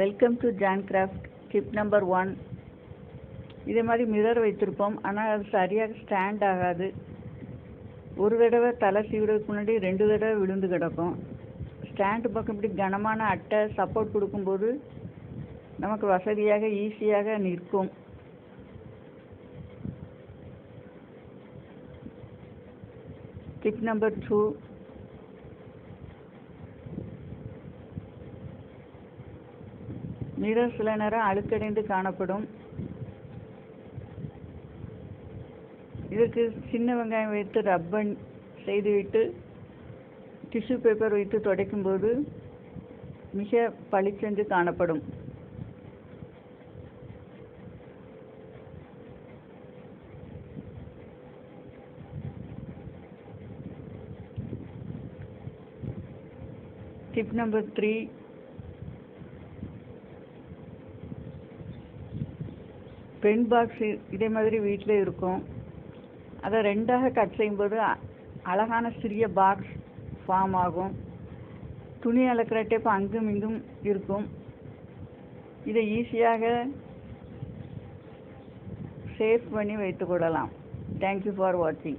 Welcome to John craft tip number one இதே மாதிரி mirror வைத்திருப்போம். ஆனால் அது சரியாக ஸ்டாண்ட் ஆகாது. ஒரு தடவை தலை சீவிடுறதுக்கு முன்னாடி ரெண்டு தடவை விழுந்து கிடக்கும். ஸ்டாண்டு பக்கம் இப்படி கனமான அட்டை சப்போர்ட் கொடுக்கும்போது நமக்கு வசதியாக ஈஸியாக நிற்கும். டிப் நம்பர் டூ நிறம் சில நேரம் அழுக்கடைந்து காணப்படும். இதற்கு சின்ன வெங்காயம் வைத்து ரப்பன் செய்துவிட்டு டிஷ்யூ பேப்பர் வைத்து துடைக்கும்போது மிக பளிச்சென்று காணப்படும். Tip number three pen box இதே மாதிரி வீட்டில் இருக்கும். அதை ரெண்டாக கட் செய்யும்போது அ- அழகான சிறிய பாக்ஸ் ஃபார்ம் ஆகும். துணி அளக்கிற டேப் அங்கும் இங்கும் இருக்கும். இதை ஈஸியாக சேவ் பண்ணி வைத்துக்கொள்ளலாம் தேங்க்யூ ஃபார் வாட்சிங்